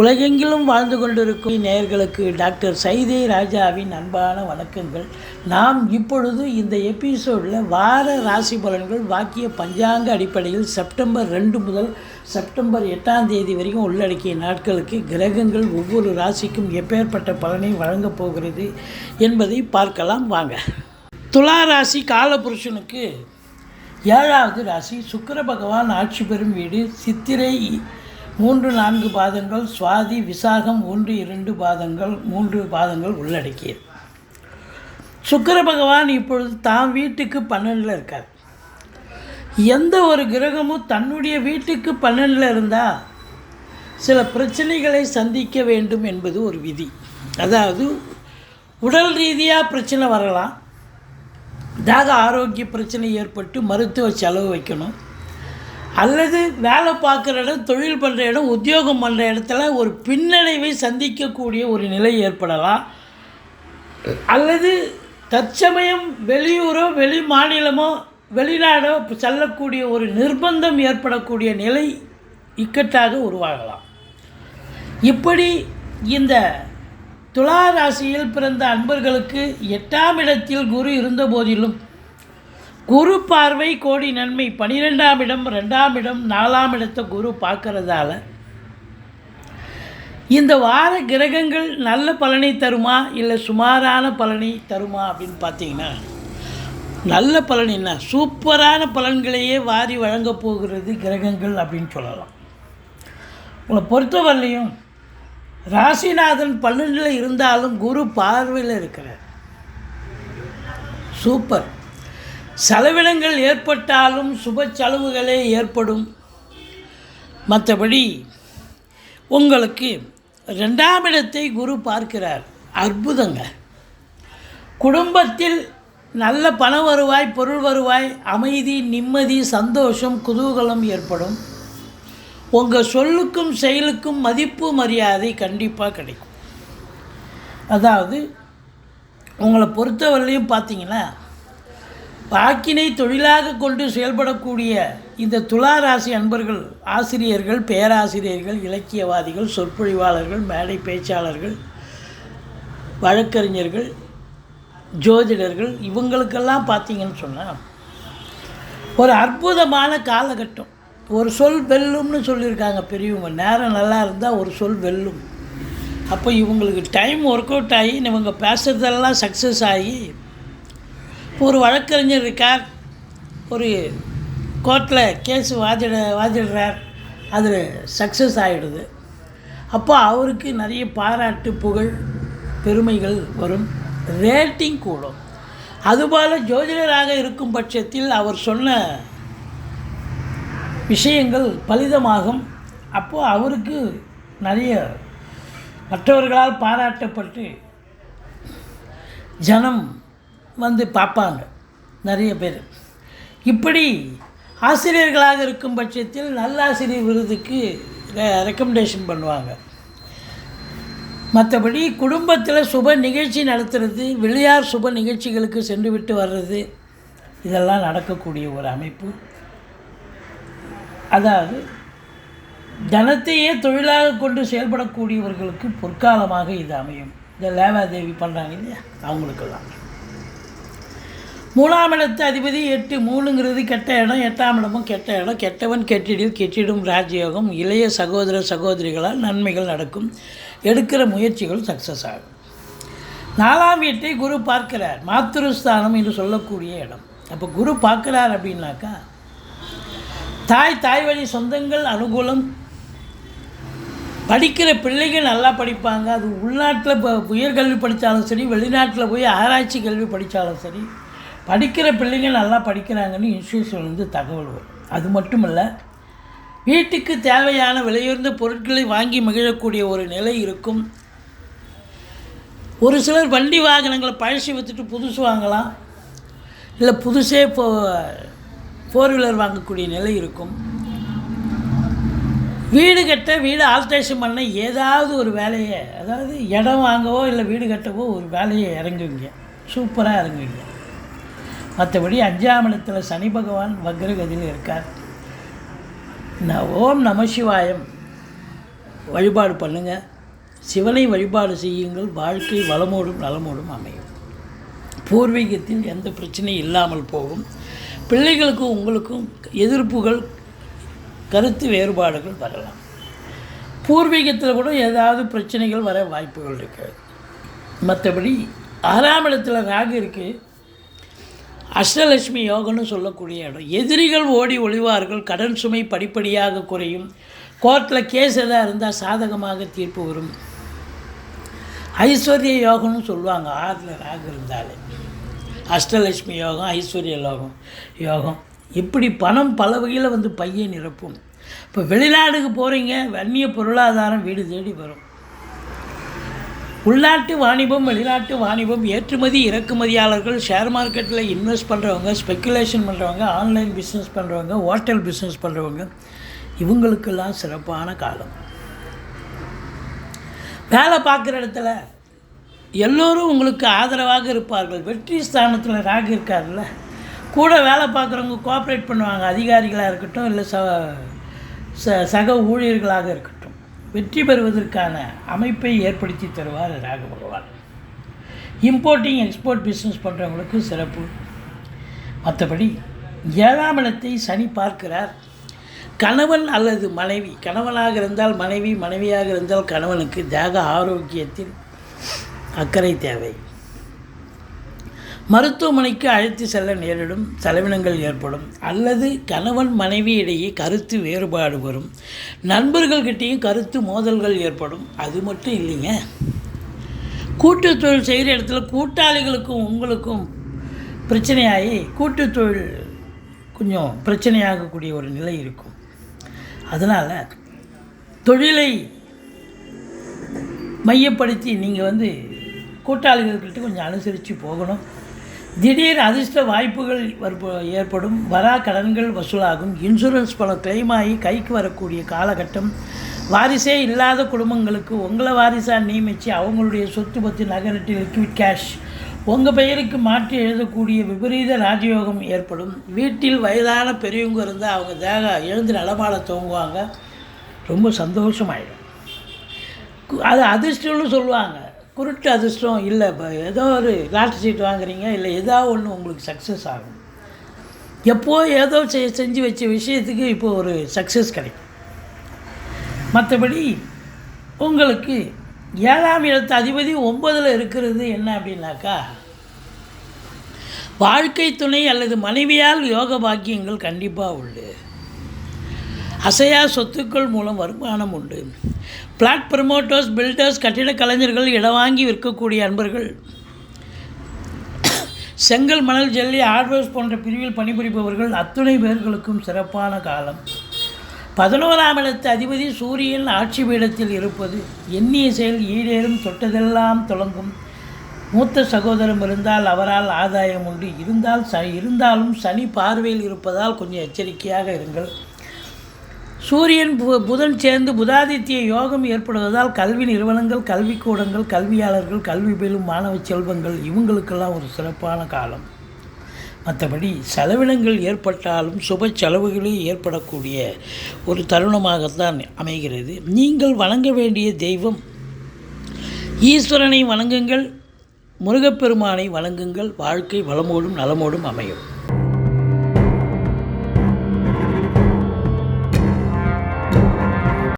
உலகெங்கிலும் வாழ்ந்து கொண்டிருக்கும் நேயர்களுக்கு டாக்டர் சைதே ராஜாவின் அன்பான வணக்கங்கள். நாம் இப்பொழுது இந்த எபிசோடில் வார ராசி பலன்கள் வாக்கிய பஞ்சாங்க அடிப்படையில் செப்டம்பர் ரெண்டு முதல் செப்டம்பர் எட்டாம் தேதி வரைக்கும் உள்ளடக்கிய நாட்களுக்கு கிரகங்கள் ஒவ்வொரு ராசிக்கும் எப்பேற்பட்ட பலனை வழங்கப் போகிறது என்பதை பார்க்கலாம் வாங்க. துலா ராசி காலபுருஷனுக்கு ஏழாவது ராசி சுக்கர பகவான் ஆட்சி பெறும் வீடு சித்திரை மூன்று நான்கு பாதங்கள் சுவாதி விசாகம் ஒன்று இரண்டு பாதங்கள் மூன்று பாதங்கள் உள்ளடக்கியது சுக்கர பகவான் இப்பொழுது தான் வீட்டுக்கு பன்னெண்டில் இருக்கார். எந்த ஒரு கிரகமும் தன்னுடைய வீட்டுக்கு பன்னெண்டில் இருந்தால் சில பிரச்சனைகளை சந்திக்க வேண்டும் என்பது ஒரு விதி. அதாவது உடல் ரீதியாக பிரச்சனை வரலாம். தாக ஆரோக்கிய பிரச்சனை ஏற்பட்டு மருத்துவ செலவு வைக்கணும். அல்லது வேலை பார்க்குற இடம் தொழில் பண்ணுற இடம் உத்தியோகம் பண்ணுற இடத்துல ஒரு பின்னடைவை சந்திக்கக்கூடிய ஒரு நிலை ஏற்படலாம். அல்லது தற்சமயம் வெளியூரோ வெளி மாநிலமோ வெளிநாடோ செல்லக்கூடிய ஒரு நிர்பந்தம் ஏற்படக்கூடிய நிலை இக்கட்டாக உருவாகலாம். இப்படி இந்த துலா ராசியில் பிறந்த அன்பர்களுக்கு எட்டாம் இடத்தில் குரு இருந்த போதிலும் குரு பார்வை கோடி நன்மை. பனிரெண்டாம் இடம் ரெண்டாம் இடம் நாலாம் இடத்தை குரு பார்க்கறதால இந்த வார கிரகங்கள் நல்ல பலனை தருமா இல்லை சுமாரான பலனை தருமா அப்படின்னு பார்த்தீங்கன்னா நல்ல பலன் என்ன? சூப்பரான பலன்களையே வாரி வழங்கப் போகிறது கிரகங்கள் அப்படின்னு சொல்லலாம். உங்களை பொறுத்தவரையிலையும் ராசிநாதன் பன்னெண்டில் இருந்தாலும் குரு பார்வையில் இருக்கிறார். சூப்பர். செலவினங்கள் ஏற்பட்டாலும் சுப செலவுகளே ஏற்படும். மற்றபடி உங்களுக்கு ரெண்டாம் இடத்தை குரு பார்க்கிறார். அற்புதங்க. குடும்பத்தில் நல்ல பண வருவாய் பொருள் வருவாய் அமைதி நிம்மதி சந்தோஷம் குதூகலம் ஏற்படும். உங்கள் சொல்லுக்கும் செயலுக்கும் மதிப்பு மரியாதை கண்டிப்பாக கிடைக்கும். அதாவது உங்களை பொறுத்தவரையிலையும் பார்த்தீங்கன்னா வாக்கினை தொழிலாக கொண்டு செயல்படக்கூடிய இந்த துலா ராசி அன்பர்கள் ஆசிரியர்கள் பேராசிரியர்கள் இலக்கியவாதிகள் சொற்பொழிவாளர்கள் மேடை பேச்சாளர்கள் வழக்கறிஞர்கள் ஜோதிடர்கள் இவங்களுக்கெல்லாம் பார்த்தீங்கன்னு சொன்னால் ஒரு அற்புதமான காலகட்டம். ஒரு சொல் வெல்லும்னு சொல்லியிருக்காங்க பெரியவங்க. நேரம் நல்லா இருந்தால் ஒரு சொல் வெல்லும். அப்போ இவங்களுக்கு டைம் ஒர்க் அவுட் ஆகி இவங்க பேசுகிறதெல்லாம் சக்ஸஸ் ஆகி ஒரு வழக்கறிஞர் இருக்கார். ஒரு கோர்ட்டில் கேஸ் வாதிட வாதிடுறார். அது சக்ஸஸ் ஆகிடுது அப்போ அவருக்கு நிறைய பாராட்டு புகழ் பெருமைகள் வரும். ரேட்டிங் கூடும். அதுபோல் ஜோதிடராக இருக்கும் பட்சத்தில் அவர் சொன்ன விஷயங்கள் பலிதமாகும். அப்போது அவருக்கு நிறைய மற்றவர்களால் பாராட்டப்பட்டு ஜனம் வந்து பார்ப்பாங்க. நிறைய பேர். இப்படி ஆசிரியர்களாக இருக்கும் பட்சத்தில் நல்லாசிரியர் விருதுக்கு ரெக்கமெண்டேஷன் பண்ணுவாங்க. மற்றபடி குடும்பத்தில் சுப நிகழ்ச்சி நடத்துறது வெளியார் சுப நிகழ்ச்சிகளுக்கு சென்று விட்டு வர்றது இதெல்லாம் நடக்கக்கூடிய ஒரு அமைப்பு. அதாவது தனத்தையே தொழிலாக கொண்டு செயல்படக்கூடியவர்களுக்கு பொற்காலமாக இது அமையும். இந்த லேவாதேவி பண்ணுறாங்க இல்லையா? அவங்களுக்கெல்லாம். மூணாம் இடத்து அதிபதி எட்டு மூணுங்கிறது கெட்ட இடம் எட்டாம் இடமும் கெட்ட இடம். கெட்டவன் கெட்டிடில் கெட்டிடும் ராஜயோகம். இளைய சகோதர சகோதரிகளால் நன்மைகள் நடக்கும். எடுக்கிற முயற்சிகள் சக்ஸஸ் ஆகும். நாலாம் வீட்டை குரு பார்க்கிறார். மாத்திருஸ்தானம் என்று சொல்லக்கூடிய இடம். அப்போ குரு பார்க்குறார் அப்படின்னாக்கா தாய் தாய் வழி சொந்தங்கள் அனுகூலம். படிக்கிற பிள்ளைகள் நல்லா படிப்பாங்க. அது உள்நாட்டில் இப்போ உயர்கல்வி படித்தாலும் சரி வெளிநாட்டில் போய் ஆராய்ச்சி கல்வி படித்தாலும் சரி படிக்கிற பிள்ளைங்க நல்லா படிக்கிறாங்கன்னு இன்ஸ்டியூஷன்லேருந்து தகவல் வரும். அது மட்டும் இல்லை வீட்டுக்கு தேவையான விலையுயர்ந்த பொருட்களை வாங்கி மகிழக்கூடிய ஒரு நிலை இருக்கும். ஒரு சிலர் வண்டி வாகனங்களை பழசி விற்றுட்டு புதுசு வாங்கலாம். இல்லை புதுசே இப்போ ஃபோர் வீலர் வாங்கக்கூடிய நிலை இருக்கும். வீடு கட்ட வீடு ஆல்ட்ரேஷன் பண்ண ஏதாவது ஒரு வேலையை அதாவது இடம் வாங்கவோ இல்லை வீடு கட்டவோ ஒரு வேலையை இறங்குவீங்க. சூப்பராக இறங்குவீங்க. மற்றபடி அஞ்சாம் இடத்தில் சனி பகவான் வக்ரகதியில் இருக்கார். நான் ஓம் நமசிவாயம் வழிபாடு பண்ணுங்கள் சிவனை வழிபாடு செய்யுங்கள். வாழ்க்கை வளமோடும் நலமோடும் அமையும். பூர்வீகத்தில் எந்த பிரச்சனையும் இல்லாமல் போகும். பிள்ளைகளுக்கும் உங்களுக்கும் எதிர்ப்புகள் கருத்து வேறுபாடுகள் வரலாம். பூர்வீகத்தில் கூட ஏதாவது பிரச்சனைகள் வர வாய்ப்புகள் இருக்குது மற்றபடி ஆறாம் இடத்துல ராகு இருக்குது அஷ்டலட்சுமி யோகம்னு சொல்லக்கூடிய இடம். எதிரிகள் ஓடி ஒளிவார்கள் கடன் சுமை படிப்படியாக குறையும். கோர்ட்டில் கேஸ் எதாக இருந்தால் சாதகமாக தீர்ப்பு வரும். ஐஸ்வர்ய யோகம்னு சொல்லுவாங்க. ஆறில் ராகு இருந்தாலே. அஷ்டலட்சுமி யோகம் ஐஸ்வர்ய யோகம் யோகம். இப்படி பணம் பல வகையில் வந்து பையை நிரப்பும். இப்போ வெளிநாடுக்கு போகிறீங்க வன்னிய பொருளாதாரம் வீடு தேடி வரும். உள்நாட்டு வாணிபம் வெளிநாட்டு வாணிபம் ஏற்றுமதி இறக்குமதியாளர்கள் ஷேர் மார்க்கெட்டில் இன்வெஸ்ட் பண்ணுறவங்க ஸ்பெக்குலேஷன் பண்ணுறவங்க ஆன்லைன் பிஸ்னஸ் பண்ணுறவங்க ஹோட்டல் பிஸ்னஸ் பண்ணுறவங்க இவங்களுக்கெல்லாம் சிறப்பான காலம். வேலை பார்க்குற இடத்துல எல்லோரும் உங்களுக்கு ஆதரவாக இருப்பார்கள். வெற்றி ஸ்தானத்தில் ராகு இருக்கார்ல கூட வேலை பார்க்குறவங்க கோஆப்ரேட் பண்ணுவாங்க. அதிகாரிகளாக இருக்கட்டும் இல்லை ச ச சக ஊழியர்களாக இருக்கட்டும். வெற்றி பெறுவதற்கான அமைப்பை ஏற்படுத்தி தருவார் ராகு பகவான். இம்போர்ட்டிங் எக்ஸ்போர்ட் பிஸ்னஸ் பண்ணுறவங்களுக்கு சிறப்பு. மற்றபடி ஏழாம் இடத்தை சனி பார்க்கிறார். கணவன் அல்லது மனைவி கணவனாக இருந்தால் மனைவி மனைவியாக இருந்தால் கணவனுக்கு தேக ஆரோக்கியத்தில் அக்கறை தேவை. மருத்துவமனைக்கு அழைத்து செல்ல நேரிடும் செலவினங்கள் ஏற்படும். அல்லது கணவன் மனைவி இடையே கருத்து வேறுபாடு வரும். நண்பர்கள்கிட்டேயும் கருத்து மோதல்கள் ஏற்படும். அது மட்டும் இல்லைங்க. கூட்டு தொழில் செய்கிற இடத்துல கூட்டாளிகளுக்கும் உங்களுக்கும் பிரச்சனையாகி கூட்டு தொழில் கொஞ்சம் பிரச்சனையாகக்கூடிய ஒரு நிலை இருக்கும். அதனால் தொழிலை மையப்படுத்தி நீங்கள் வந்து கூட்டாளிகள்கிட்ட கொஞ்சம் அனுசரித்து போகணும். திடீர் அதிர்ஷ்ட வாய்ப்புகள் ஏற்படும். வரா கடன்கள் வசூலாகும். இன்சூரன்ஸ் பணம் கிளைம் ஆகி கைக்கு வரக்கூடிய காலகட்டம். வாரிசே இல்லாத குடும்பங்களுக்கு உங்களை வாரிசாக நியமித்து அவங்களுடைய சொத்து பற்றி நகரட்டு லிக்விட் கேஷ் உங்கள் பெயருக்கு மாற்றி எழுதக்கூடிய விபரீத ராஜயோகம் ஏற்படும். வீட்டில் வயதான பெரியவங்க இருந்தால் அவங்க தேக எழுந்து நடமாட துவங்குவாங்க ரொம்ப சந்தோஷமாயிடும். அது அதிர்ஷ்டம்னு சொல்லுவாங்க. பொருட்டு அதிர்ஷ்டம் இல்லை. இப்போ ஏதோ ஒரு லாட்ரி சீட் வாங்குறீங்க இல்லை ஏதோ ஒன்று உங்களுக்கு சக்ஸஸ் ஆகும். எப்போ ஏதோ செ செஞ்சு வச்ச விஷயத்துக்கு இப்போ ஒரு சக்ஸஸ் கிடைக்கும். மற்றபடி உங்களுக்கு ஏழாம் இடத்து அதிபதி ஒன்பதில் இருக்கிறது என்ன அப்படின்னாக்கா வாழ்க்கை துணை அல்லது மனைவியால் யோக பாக்கியங்கள் கண்டிப்பாக உண்டு. அசையா சொத்துக்கள் மூலம் வருமானம் உண்டு. பிளாட் ப்ரமோட்டர்ஸ் பில்டர்ஸ் கட்டிட கலைஞர்கள் இடம் வாங்கி விற்கக்கூடிய அன்பர்கள். செங்கல் மணல் ஜெல்லி ஹார்ட்வேர்ஸ் போன்ற பிரிவில் பணிபுரிபவர்கள் அத்துணை பேர்களுக்கும் சிறப்பான காலம். பதினோராம் இடத்து அதிபதி சூரியன் ஆட்சி பீடத்தில் இருப்பது எண்ணிய செயல் ஈடேறும் தொட்டதெல்லாம் தொடங்கும் மூத்த சகோதரம் இருந்தால் அவரால் ஆதாயம் உண்டு. இருந்தால் ச இருந்தாலும் சனி பார்வையில் இருப்பதால் கொஞ்சம் எச்சரிக்கையாக இருங்கள். சூரியன் பு புதன் சேர்ந்து புதாதித்ய யோகம் ஏற்படுவதால் கல்வி நிறுவனங்கள் கல்விக்கூடங்கள் கல்வியாளர்கள் கல்வி பெறும் மாணவ செல்வங்கள் இவங்களுக்கெல்லாம் ஒரு சிறப்பான காலம். மற்றபடி செலவினங்கள் ஏற்பட்டாலும் சுப செலவுகளே ஏற்படக்கூடிய ஒரு தருணமாகத்தான் அமைகிறது. நீங்கள் வணங்க வேண்டிய தெய்வம் ஈஸ்வரனை வணங்குங்கள் முருகப்பெருமானை வணங்குங்கள் வாழ்க்கை வளமோடும் நலமோடும் அமையும்.